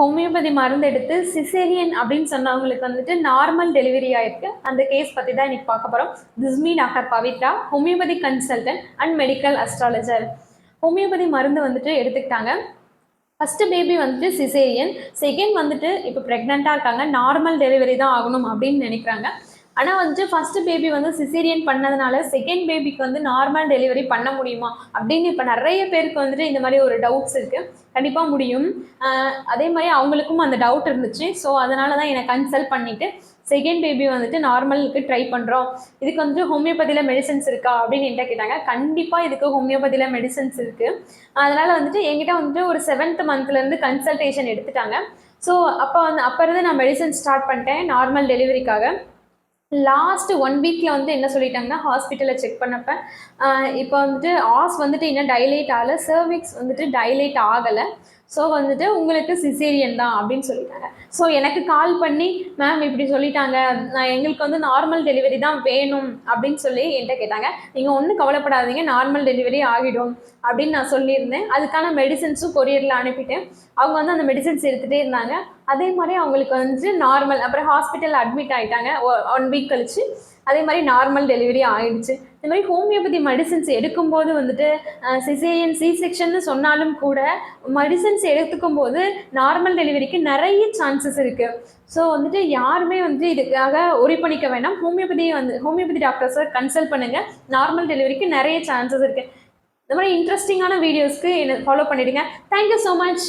Homeopathy மருந்து எடுத்து caesarean அப்படின்னு சொன்னவங்களுக்கு வந்துட்டு நார்மல் டெலிவரி ஆயிருக்கு. அந்த கேஸ் பற்றி தான் இன்னைக்கு பார்க்க போகிறோம் திஸ்மி doctor Pavithra homeopathy consultant and medical astrologer homeopathy மருந்து வந்துட்டு எடுத்துக்கிட்டாங்க. ஃபஸ்ட்டு பேபி வந்துட்டு சிசேரியன் செகண்ட் வந்துட்டு இப்போ ப்ரெக்னெண்ட்டாக இருக்காங்க. நார்மல் டெலிவரி தான் ஆகணும் அப்படின்னு நினைக்கிறாங்க. ஆனால் வந்துட்டு ஃபர்ஸ்ட் பேபி வந்து சிசேரியன் பண்ணதுனால செகண்ட் பேபிக்கு வந்து நார்மல் டெலிவரி பண்ண முடியுமா? அப்படின்னு இப்போ நிறைய பேருக்கு வந்துட்டு இந்த மாதிரி ஒரு டவுட்ஸ் இருக்குது கண்டிப்பாக முடியும். அதே மாதிரி அவங்களுக்கும் அந்த டவுட் இருந்துச்சு. ஸோ அதனால தான் என்னை கன்சல்ட் பண்ணிவிட்டு செகண்ட் பேபி வந்துட்டு நார்மலுக்கு ட்ரை பண்ணுறோம் இதுக்கு வந்துட்டு ஹோமியோபதியில் மெடிசன்ஸ் இருக்கா? அப்படின்னு என்கிட்ட கேட்டாங்க. கண்டிப்பாக இதுக்கு ஹோமியோபதியில் மெடிசன்ஸ் இருக்குது அதனால் வந்துட்டு என்கிட்ட வந்துட்டு ஒரு செவன்த் மந்த்லேருந்து கன்சல்டேஷன் எடுத்துட்டாங்க. ஸோ அப்போ வந்து அப்போ இருந்து நான் மெடிசன் ஸ்டார்ட் பண்ணிட்டேன் நார்மல் டெலிவரிக்காக லாஸ்ட் ஒன் வீக்கில் வந்து என்ன சொல்லிட்டாங்கன்னா ஹாஸ்பிட்டலில் செக் பண்ணப்ப இப்போ வந்துட்டு ஆஸ் வந்துட்டு இன்னும் டைலேட் ஆகலை. சர்விக்ஸ் வந்துட்டு டைலேட் ஆகலை. ஸோ வந்துட்டு உங்களுக்கு சிசேரியன் தான் அப்படின்னு சொல்லிட்டாங்க. ஸோ எனக்கு கால் பண்ணி மேம் இப்படி சொல்லிட்டாங்க. நான் எங்களுக்கு வந்து நார்மல் டெலிவரி தான் வேணும் அப்படின்னு சொல்லி என்கிட்ட கேட்டாங்க. நீங்கள் ஒன்றும் கவலைப்படாதீங்க. நார்மல் டெலிவரி ஆகிடும் அப்படின்னு நான் சொல்லியிருந்தேன். அதுக்கான மெடிசன்ஸும் கொரியரில் அனுப்பிட்டேன். அவங்க வந்து அந்த மெடிசன்ஸ் எடுத்துகிட்டே இருந்தாங்க. அதே மாதிரி அவங்களுக்கு வந்து நார்மல் அப்புறம் ஹாஸ்பிட்டல் அட்மிட் ஆகிட்டாங்க ஒன் வீக் கழிச்சு. அதே மாதிரி நார்மல் டெலிவரி ஆயிடுச்சு. இந்த மாதிரி ஹோமியோபதி மெடிசின்ஸ் எடுக்கும்போது வந்துட்டு சிசேரியன் சி செக்ஷன் சொன்னாலும் கூட மெடிசின்ஸ் எடுத்துக்கும் போது நார்மல் டெலிவரிக்கு நிறைய சான்சஸ் இருக்குது ஸோ வந்துட்டு யாருமே வந்து இதுக்காக ஒரி பண்ணிக்க வேணாம். ஹோமியோபதி வந்து ஹோமியோபதி டாக்டர்ஸை கன்சல்ட் பண்ணுங்கள் நார்மல் டெலிவரிக்கு நிறைய சான்சஸ் இருக்குது இந்த மாதிரி இன்ட்ரெஸ்டிங்கான வீடியோஸ்க்கு என்ன ஃபாலோ பண்ணிடுங்க. Thank you so much